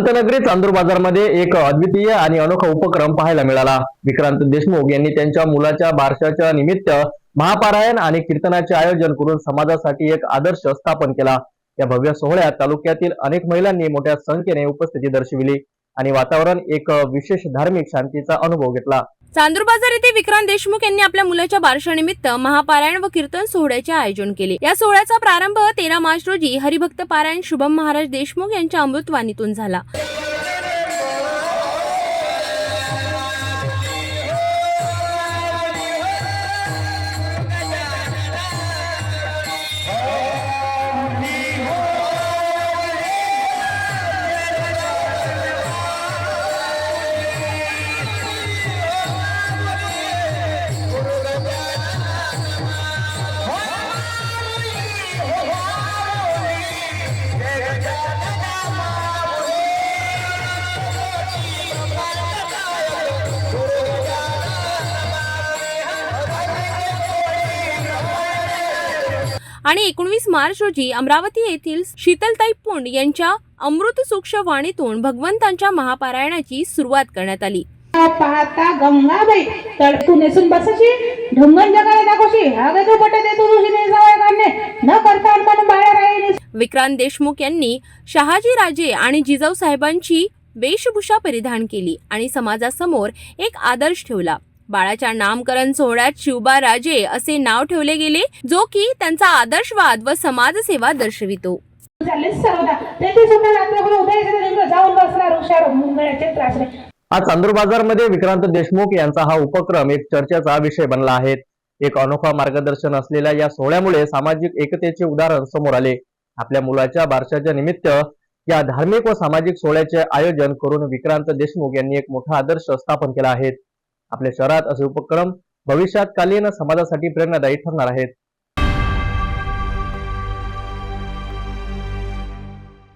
संतनगरी चांदूर बाजारमध्ये एक अद्वितीय आणि अनोखा उपक्रम पाहायला मिळाला. विक्रांत देशमुख यांनी त्यांच्या मुलाच्या बारशाच्या निमित्त महापारायण आणि कीर्तनाचे आयोजन करून समाजासाठी एक आदर्श स्थापन केला. या भव्य सोहळ्यात तालुक्यातील अनेक महिलांनी मोठ्या संख्येने उपस्थिती दर्शविली आणि वातावरण एक विशेष धार्मिक शांतीचा अनुभव घेतला. चांदूरबाजार येथे विक्रांत देशमुख यांनी आपल्या मुलाच्या बारशानिमित्त महापारायण व कीर्तन सोहळ्याचे आयोजन केले. या सोहळ्याचा प्रारंभ तेरा मार्च रोजी हरिभक्त पारायण शुभम महाराज देशमुख यांच्या अमृतवाणीतून झाला. आणि एकोणवीस मार्च रोजी अमरावती येथील शीतलताई पुंड यांच्या अमृत सूक्ष वाणीतून भगवंतांच्या महापारायणाची सुरुवात करण्यात आली. पाहता गंगाबाई तर तू नेसून बसायची. ढुंगण जगाला दाखवशी. अगं तू बट देतो तुझी काढणे. न करता म्हणून बाहेर आहे विक्रांत देशमुख यांनी शहाजी राजे आणि जिजाऊ साहेबांची वेशभूषा परिधान केली आणि समाजासमोर एक आदर्श ठेवला. बाळाच्या नामकरण सोहळ्यात शिवबा राजे असे नाव ठेवले गेले जो की त्यांचा आदर्शवाद व समाजसेवा दर्शवितो. आज चांदूर बाजारमध्ये विक्रांत देशमुख यांचा हा उपक्रम एक चर्चेचा विषय बनला आहे. एक अनोखा मार्गदर्शन असलेल्या या सोहळ्यामुळे सामाजिक एकतेचे उदाहरण समोर आले. आपल्या मुलाच्या बारशाच्या निमित्त या धार्मिक व सामाजिक सोहळ्याचे आयोजन करून विक्रांत देशमुख यांनी एक मोठा आदर्श स्थापन केला आहे. आपल्या शहरात असे उपक्रम भविष्यात कालीन समाजासाठी प्रेरणादायी ठरणार आहेत.